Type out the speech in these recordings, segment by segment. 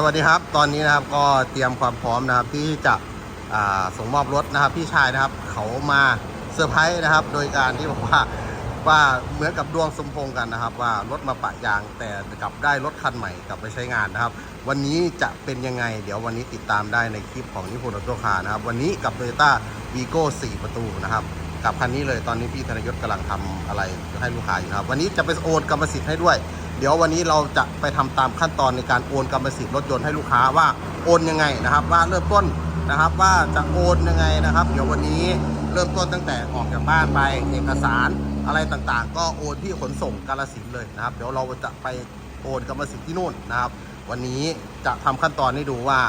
สวัสดีครับ ตอนนี้นะครับก็เตรียมความพร้อมนะครับที่จะส่งมอบรถนะครับ พี่ชายนะครับ เขามาเซอร์ไพรส์นะครับ โดยการที่บอกว่าว่าเหมือนกับดวงสมพงกันนะครับ ว่ารถมาปะยางแต่กลับได้รถคันใหม่กลับไปใช้งานนะครับ วันนี้จะเป็นยังไง เดี๋ยววันนี้ติดตามได้ในคลิปของนิพนธ์ออโตคานะครับ วันนี้กับ t o y ยต้าวีโก้4ประตูนะครับกับคันนี้เลยตอนนี้พี่ธนยศกำลังทำอะไรให้ลูกค้าอยู่นะครับ วันนี้จะไปโอนกรรมสิทธิ์ให้ด้วย เดี๋ยววันนี้เราจะไปทำตามขั้นตอนในการโอนกรรมสิทธิ์รถยนต์ให้ลูกค้าว่าโอนยังไงนะครับ ว่าเริ่มต้นนะครับว่าจะโอนยังไงนะครับ เดี๋ยววันนี้เริ่มต้นตั้งแต่ออกจากบ้านไปเอกสารอะไรต่างๆ ก็โอนที่ขนส่งกาลสินธุ์เลยนะครับ เดี๋ยวเราจะไปโอนกรรมสิทธิ์ที่นู่นนะครับ วันนี้จะทำขั้นตอนให้ดูว่า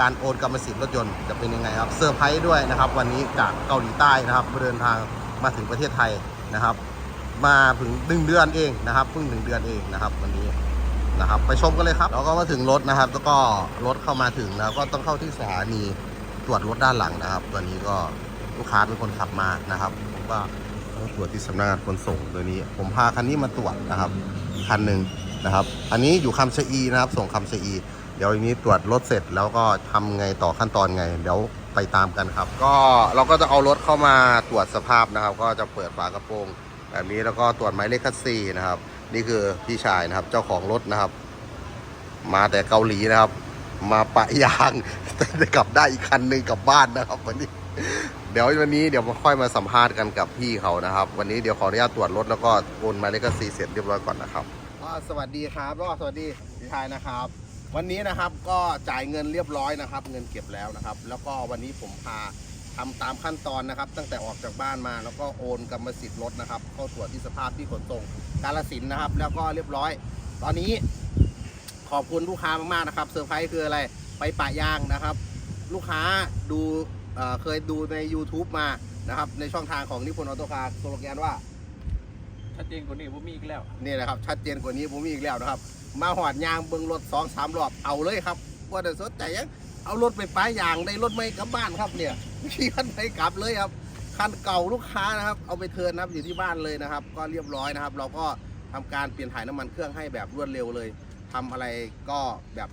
การโอนกรรมสิทธิ์รถยนต์จะเป็นยังไงครับเซอร์ไพรส์ด้วยนะครับ วันนี้จากเกาหลีใต้นะครับเดินทางมาถึงประเทศไทยนะครับ มาถึงหนึ่งเดือนเองนะครับเพิ่งหนึ่งเดือนเองนะครับวันนี้นะครับ ไปชมกันเลยครับแล้วก็มาถึงรถนะครับ แล้วก็รถเข้ามาถึงแล้วก็ต้องเข้าที่สถานีตรวจรถด้านหลังนะครับ ตัวนี้ก็ลูกค้าเป็นคนขับมานะครับผมก็ต้องตรวจที่สำนักงานขนส่งตัวนี้ ผมพาคันนี้มาตรวจนะครับคันหนึ่งนะครับ อันนี้อยู่คำชะอีนะครับ ส่งคำชะอี เดี๋ยวอันนี้ตรวจรถเสร็จแล้วก็ทำไงต่อขั้นตอนไง เดี๋ยวไปตามกันครับ ก็เราก็จะเอารถเข้ามาตรวจสภาพนะครับ ก็จะเปิดฝากระโปรง แบบนี้แล้วก็ตรวจหมายเลขคัสซีนะครับ นี่คือพี่ชายนะครับ เจ้าของรถนะครับ มาแต่เกาหลีนะครับ มาปะยางแต่กลับได้อีกคันหนึ่งกลับบ้านนะครับวันนี้ เดี๋ยววันนี้เดี๋ยวมาค่อยมาสัมภาษณ์กันกับพี่เขานะครับ วันนี้เดี๋ยวขออนุญาตตรวจรถแล้วก็โอนหมายเลขคัสซีเสร็จเรียบร้อยก่อนนะครับสวัสดีครับแล้วก็สวัสดีพี่ชายนะครับ วันนี้นะครับก็จ่ายเงินเรียบร้อยนะครับ เงินเก็บแล้วนะครับ แล้วก็วันนี้ผมพา ทำตามขั้นตอนนะครับ ตั้งแต่ออกจากบ้านมาแล้วก็โอนกรรมสิทธิ์รถนะครับ เข้าตรวจที่สภาพที่ขนส่งกาลสินธุ์นะครับ แล้วก็เรียบร้อย ตอนนี้ขอบคุณลูกค้ามากๆนะครับเซอร์ไพรส์คืออะไรไปปะยางนะครับ ลูกค้าดูเอ่อเคยดูใน YouTube มานะครับ ในช่องทางของนิพนธ์ออโตคาร์สโลแกนว่า ชัดเจนกว่านี้ผมมีอีกแล้วนี่แหละครับชัดเจนกว่านี้ผมมีอีกแล้วนะครับ มาหอดยางเบิ้งรถสองสามรอบเอาเลยครับว่าแต่สนใจยัง เอารถไปป้ายยางได้รถไม่กลับบ้านครับเนี่ยขี่คันไปกลับเลยครับคันเก่าลูกค้านะครับ เอาไปเทิร์นนะครับอยู่ที่บ้านเลยนะครับ ก็เรียบร้อยนะครับ เราก็ทำการเปลี่ยนถ่ายน้ำมันเครื่องให้แบบรวดเร็วเลยทำอะไรก็แบบ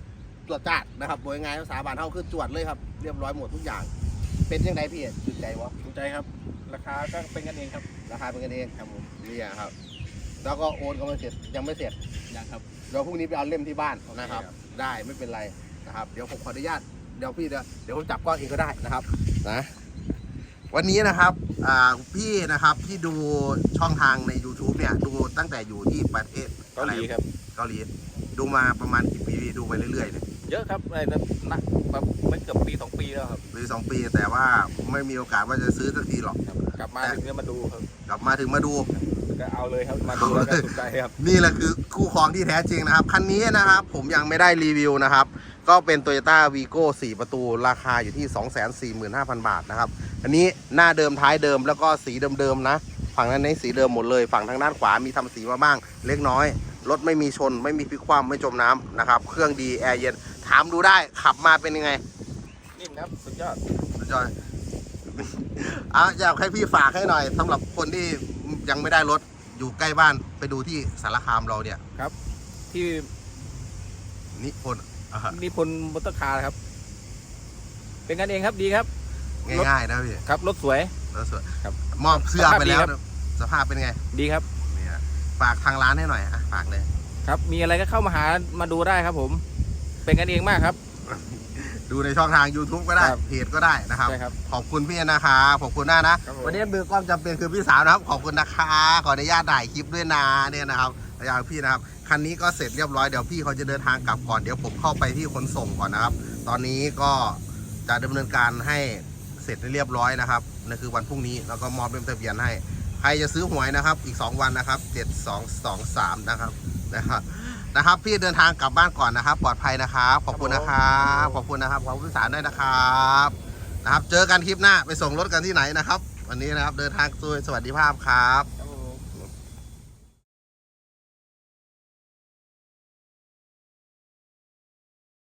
ตรวจจัดนะครับโดยงานภาษาบาลเท่าคือจวดเลยครับเรียบร้อยหมดทุกอย่าง เป็นยังไงพี่จุดใจวะถูกใจครับ ราคาก็เป็นกันเองครับ ราคาเป็นกันเองครับผมนี่อะครับ แล้วก็โอนก็ไม่เสร็จยังไม่เสร็จยังครับเดี๋ยวพรุ่งนี้ไปเอาเล่มที่บ้านนะครับโอเคครับได้ไม่เป็นไรนะครับ เดี๋ยวผมขออนุญาตเดี๋ยวพี่เดี๋ยวเดี๋ยวผมจับกล้องเองก็ได้นะครับนะวันนี้นะครับอ่าพี่นะครับที่ดูช่องทางใน YouTube เนี่ยดูตั้งแต่อยู่ที่ประเทศเกาหลีครับเกาหลีดูมาประมาณกี่ปีดูไปเรื่อยๆเนี่ยเยอะครับไอ้นั่นนักแบบไม่เกือบปีสองปีแล้วครับปีสองปีแต่ว่าไม่มีโอกาสว่าจะซื้อสักทีหรอกครับกลับมาถึงก็มาดูครับ กลับมาถึงมาดูก็เอาเลยครับมาดูแล้วก็ถูกใจครับนี่แหละคือคู่ครองที่แท้จริงนะครับคันนี้นะครับ ผมยังไม่ได้รีวิวนะครับ ก็เป็น Toyota Vigo 4 ประตูราคาอยู่ที่ 245,000 บาทนะครับ อันนี้หน้าเดิมท้ายเดิมแล้วก็สีเดิมๆนะ ฝั่งนั้นในสีเดิมหมดเลย ฝั่งทางด้านขวามีทำสีมาบ้าง เล็กน้อย รถไม่มีชน ไม่มีพลิกคว่ำไม่จมน้ำนะครับ เครื่องดีแอร์เย็น ถามดูได้ขับมาเป็นยังไง นิ่มครับ สุดยอด สุดยอดอะอยากให้พี่ฝากให้หน่อยสำหรับคนที่ยังไม่ได้รถอยู่ใกล้บ้านไปดูที่สารคามเราเนี่ยครับ ที่นิพนธ์ อ่าฮะ นิพนธ์มอเตอร์คาร์ครับ เป็นกันเองครับดีครับ ง่ายๆนะพี่ครับรถสวย แล้วสวยครับมอบเสื้อไปแล้วสภาพดีครับสภาพเป็นไงดีครับ เนี่ยฝากทางร้านให้หน่อยอะฝากเลย ครับ มีอะไรก็เข้ามาหามาดูได้ครับผม เป็นกันเองมากครับ ดูในช่องทาง YouTube ก็ได้ครับเพจก็ได้นะครับ ใช่ครับขอบคุณพี่นะครับขอบคุณหน้านะครับผม วันนี้มือความจำเป็นคือพี่สาวนะครับขอบคุณนะคะ ขออนุญาตถ่ายคลิปด้วยนะเนี่ยนะครับอยากพี่นะครับคันนี้ก็เสร็จเรียบร้อยเดี๋ยวพี่เขาจะเดินทางกลับก่อนเดี๋ยวผมเข้าไปที่ขนส่งก่อนนะครับ ตอนนี้ก็จะดำเนินการให้เสร็จเรียบร้อยนะครับนั่นคือวันพรุ่งนี้แล้วก็มอบเล่มทะเบียนให้ ใครจะซื้อหวยนะครับ อีก 2 วันนะครับ 7223 นะครับนะครับ นะครับ พี่เดินทางกลับบ้านก่อนนะครับ ปลอดภัยนะครับ ขอบคุณนะครับขอบคุณนะครับขอบคุณพี่สารด้วยนะครับนะครับ เจอกันคลิปหน้าไปส่งรถกันที่ไหนนะครับ วันนี้นะครับเดินทางโดยสวัสดิภาพครับค